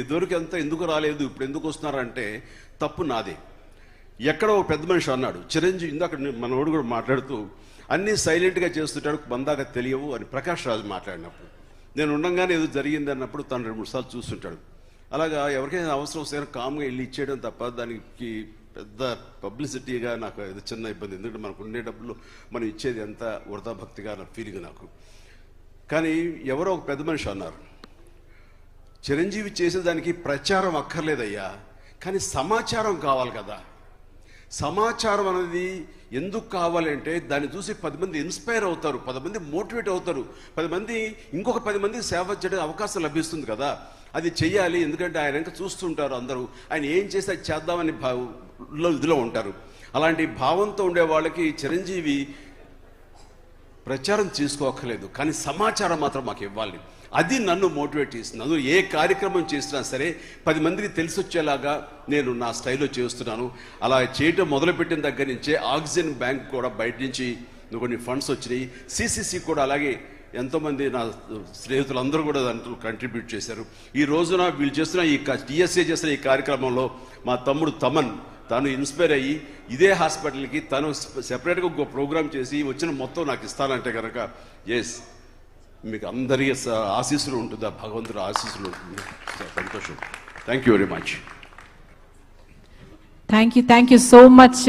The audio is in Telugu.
ఇదివరకు అంత ఎందుకు రాలేదు ఇప్పుడు ఎందుకు వస్తున్నారంటే తప్పు నాదే. ఎక్కడో ఒక పెద్ద మనిషి అన్నాడు చిరంజీవి ఇందాక మనోడు కూడా మాట్లాడుతూ అన్నీ సైలెంట్గా చేస్తుంటాడు బందాక తెలియవు అని ప్రకాష్ రాజు మాట్లాడినప్పుడు. నేను ఉండంగానే ఏదో జరిగింది అన్నప్పుడు తను రెండు మూడు సార్లు చూస్తుంటాడు. అలాగా ఎవరికైనా అవసరం వస్తే కామ్గా వెళ్ళి ఇచ్చేయడం తప్ప దానికి పెద్ద పబ్లిసిటీగా నాకు ఏదో చిన్న ఇబ్బంది. ఎందుకంటే మనకు ఉండే డబ్బులు మనం ఇచ్చేది ఎంత వృధా భక్తిగా నా ఫీలింగ్ నాకు. కానీ ఎవరో ఒక పెద్ద మనిషి అన్నారు చిరంజీవి చేసేదానికి ప్రచారం అక్కర్లేదయ్యా. కానీ సమాచారం కావాలి కదా. సమాచారం అనేది ఎందుకు కావాలంటే దాన్ని చూసి పది మంది ఇన్స్పైర్ అవుతారు పది మంది మోటివేట్ అవుతారు. పది మంది ఇంకొక పది మంది సేవ చేయడం అవకాశం లభిస్తుంది కదా. అది చెయ్యాలి ఎందుకంటే ఆయన ఇంకా చూస్తుంటారు అందరూ. ఆయన ఏం చేస్తే అది చేద్దామని భావ ఇదిలో ఉంటారు. అలాంటి భావంతో ఉండే వాళ్ళకి చిరంజీవి ప్రచారం చేసుకోక్కర్లేదు కానీ సమాచారం మాత్రం మాకు ఇవ్వాలి. అది నన్ను మోటివేట్ చేసింది అందులో ఏ కార్యక్రమం చేసినా సరే పది మందికి తెలిసి వచ్చేలాగా నేను నా స్టైల్లో చేస్తున్నాను. అలా చేయటం మొదలుపెట్టిన దగ్గర నుంచే ఆక్సిజన్ బ్యాంక్ కూడా బయట నుంచి కొన్ని ఫండ్స్ వచ్చినాయి. సిసిసి కూడా అలాగే ఎంతోమంది నా స్నేహితులందరూ కూడా దాంట్లో కంట్రిబ్యూట్ చేశారు. ఈ రోజున వీళ్ళు చేస్తున్న ఈ టీఎస్ఏ చేస్తున్న ఈ కార్యక్రమంలో మా తమ్ముడు తమన్ తను ఇన్స్పైర్ అయ్యి ఇదే హాస్పిటల్కి తను సెపరేట్గా ఒక ప్రోగ్రామ్ చేసి వచ్చిన మొత్తం నాకు ఇస్తానంటే కనుక ఎస్ మీకు అందరికీ ఆశీస్సులు ఉంటుందా భగవంతుడు ఆశీస్సులు ఉంటుంది. సంతోషం. Thank you very much thank you thank you so much